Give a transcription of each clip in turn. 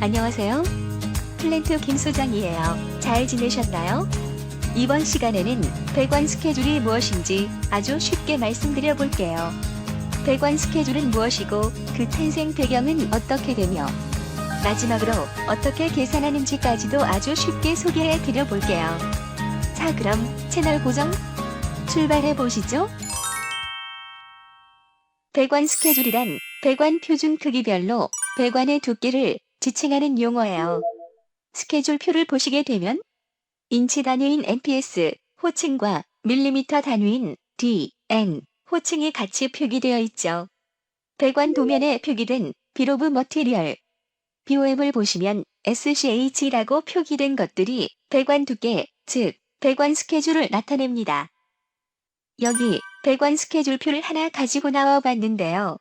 안녕하세요. 플랜트 김 소장이에요. 잘 지내셨나요? 이번 시간에는 배관 스케줄이 무엇인지 아주 쉽게 말씀드려 볼게요. 배관 스케줄은 무엇이고 그 탄생 배경은 어떻게 되며 마지막으로 어떻게 계산하는지까지도 아주 쉽게 소개해 드려 볼게요. 자, 그럼 채널 고정 출발해 보시죠. 배관 스케줄이란 배관 표준 크기별로 배관의 두께를 지칭하는 용어예요. 스케줄표를 보시게 되면 인치 단위인 NPS 호칭과 밀리미터 단위인 D, N 호칭이 같이 표기되어 있죠. 배관 도면에 표기된 비로브 머티리얼 BOM을 보시면 SCH라고 표기된 것들이 배관 두께, 즉 배관 스케줄을 나타냅니다. 여기 배관 스케줄표를 하나 가지고 나와 봤는데요.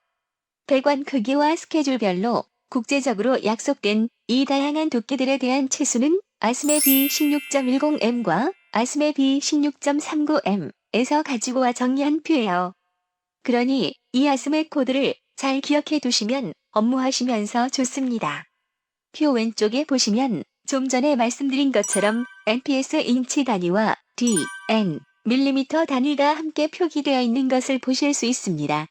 배관 크기와 스케줄별로 국제적으로 약속된 이 다양한 두께들에 대한 치수는 아스메 B16.10M과 아스메 B16.39M에서 가지고 와 정리한 표예요. 그러니 이 아스메 코드를 잘 기억해 두시면 업무하시면서 좋습니다. 표 왼쪽에 보시면 좀 전에 말씀드린 것처럼 NPS 인치 단위와 D, N, 밀리미터 단위가 함께 표기되어 있는 것을 보실 수 있습니다.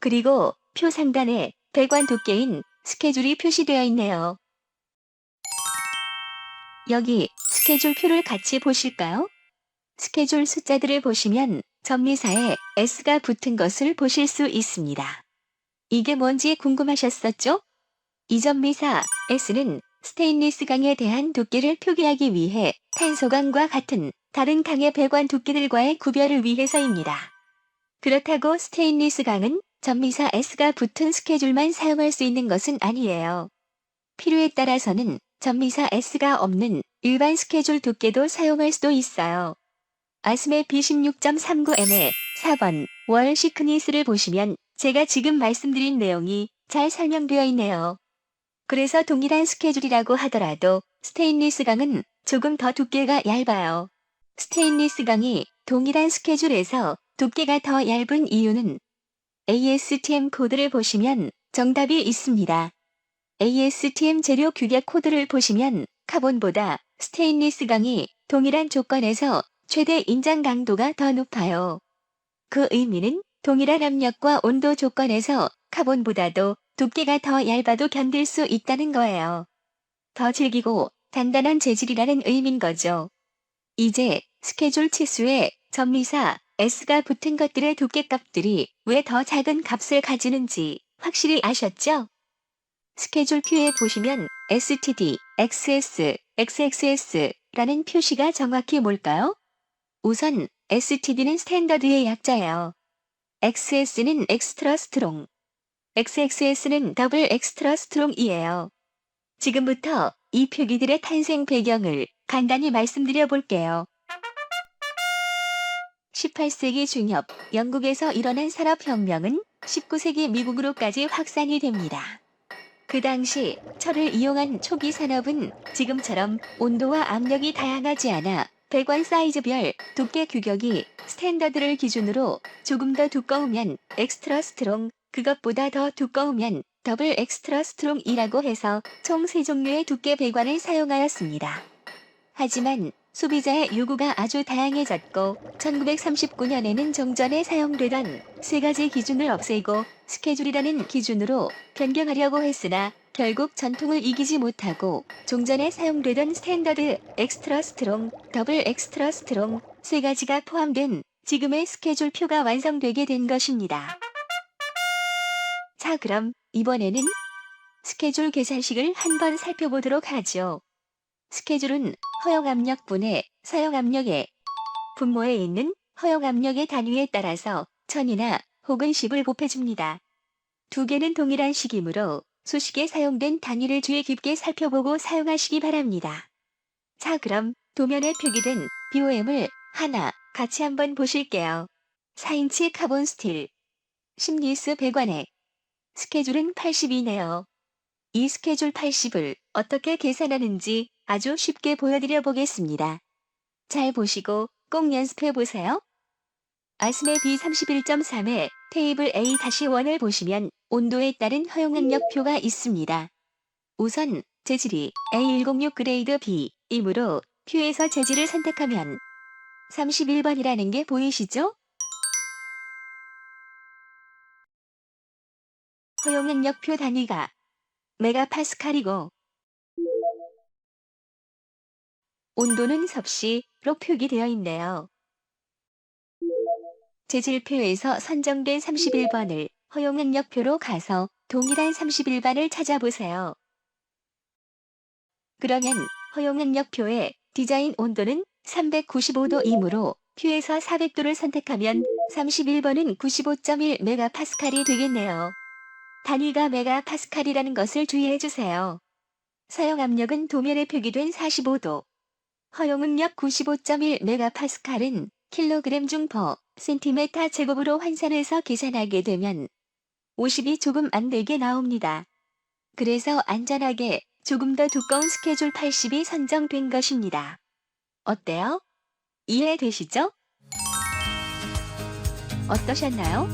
그리고 표 상단에 배관 두께인 스케줄이 표시되어 있네요. 여기 스케줄 표를 같이 보실까요? 스케줄 숫자들을 보시면 전미사에 S가 붙은 것을 보실 수 있습니다. 이게 뭔지 궁금하셨었죠? 이 전미사 S는 스테인리스 강에 대한 두께를 표기하기 위해 탄소강과 같은 다른 강의 배관 두께들과의 구별을 위해서입니다. 그렇다고 스테인리스 강은 전미사 S가 붙은 스케줄만 사용할 수 있는 것은 아니에요. 필요에 따라서는 전미사 S가 없는 일반 스케줄 두께도 사용할 수도 있어요. 아스메 B16.39M의 4번 월 시크니스를 보시면 제가 지금 말씀드린 내용이 잘 설명되어 있네요. 그래서 동일한 스케줄이라고 하더라도 스테인리스 강은 조금 더 두께가 얇아요. 스테인리스 강이 동일한 스케줄에서 두께가 더 얇은 이유는 ASTM 코드를 보시면 정답이 있습니다. ASTM 재료 규격 코드를 보시면 카본보다 스테인리스 강이 동일한 조건에서 최대 인장 강도가 더 높아요. 그 의미는 동일한 압력과 온도 조건에서 카본보다도 두께가 더 얇아도 견딜 수 있다는 거예요. 더 질기고 단단한 재질이라는 의미인 거죠. 이제 스케줄 치수에 전미사 S가 붙은 것들의 두께값들이 왜 더 작은 값을 가지는지 확실히 아셨죠? 스케줄표에 보시면 STD, XS, XXS라는 표시가 정확히 뭘까요? 우선 STD는 스탠더드의 약자예요. XS는 엑스트라 스트롱, XXS는 더블 엑스트라 스트롱이에요. 지금부터 이 표기들의 탄생 배경을 간단히 말씀드려 볼게요. 18세기 중엽 영국에서 일어난 산업혁명은 19세기 미국으로까지 확산이 됩니다. 그 당시 철을 이용한 초기 산업은 지금처럼 온도와 압력이 다양하지 않아 배관 사이즈별 두께 규격이 스탠더드를 기준으로 조금 더 두꺼우면 엑스트라 스트롱, 그것보다 더 두꺼우면 더블 엑스트라 스트롱이라고 해서 총세 종류의 두께 배관을 사용하였습니다. 하지만 소비자의 요구가 아주 다양해졌고 1939년에는 정전에 사용되던 세 가지 기준을 없애고 스케줄이라는 기준으로 변경하려고 했으나 결국 전통을 이기지 못하고 종전에 사용되던 스탠더드, 엑스트라 스트롱, 더블 엑스트라 스트롱 세 가지가 포함된 지금의 스케줄 표가 완성되게 된 것입니다. 자 그럼 이번에는 스케줄 계산식을 한번 살펴보도록 하죠. 스케줄은 허용 압력분의 사용 압력의 분모에 있는 허용 압력의 단위에 따라서 천이나 혹은 10을 곱해줍니다. 두 개는 동일한 식이므로 수식에 사용된 단위를 주의 깊게 살펴보고 사용하시기 바랍니다. 자 그럼 도면에 표기된 BOM을 하나 같이 한번 보실게요. 4인치 카본 스틸 10리스 배관액 스케줄은 80이네요. 이 스케줄 80을 어떻게 계산하는지 아주 쉽게 보여드려 보겠습니다. 잘 보시고 꼭 연습해 보세요. 아스메 B31.3의 테이블 A-1을 보시면 온도에 따른 허용압력표가 있습니다. 우선 재질이 A106 그레이드 B이므로 퓨에서 재질을 선택하면 31번이라는 게 보이시죠? 허용 능력표 단위가 메가파스칼이고 온도는 섭씨로 표기되어 있네요. 재질표에서 선정된 31번을 허용 능력표로 가서 동일한 31번을 찾아보세요. 그러면 허용 능력표의 디자인 온도는 395도이므로 퓨에서 400도를 선택하면 31번은 95.1 메가파스칼이 되겠네요. 단위가 메가파스칼이라는 것을 주의해 주세요. 사용 압력은 도면에 표기된 45도. 허용 응력 95.1 메가파스칼은 킬로그램 중퍼 센티메타 제곱으로 환산해서 계산하게 되면 50이 조금 안 되게 나옵니다. 그래서 안전하게 조금 더 두꺼운 스케줄 80이 선정된 것입니다. 어때요? 이해되시죠? 어떠셨나요?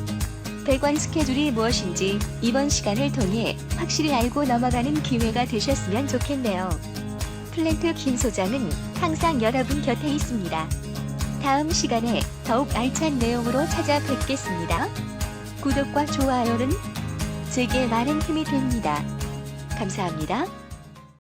배관 스케줄이 무엇인지 이번 시간을 통해 확실히 알고 넘어가는 기회가 되셨으면 좋겠네요. 플랜트 김 소장은 항상 여러분 곁에 있습니다. 다음 시간에 더욱 알찬 내용으로 찾아뵙겠습니다. 구독과 좋아요는 제게 많은 힘이 됩니다. 감사합니다.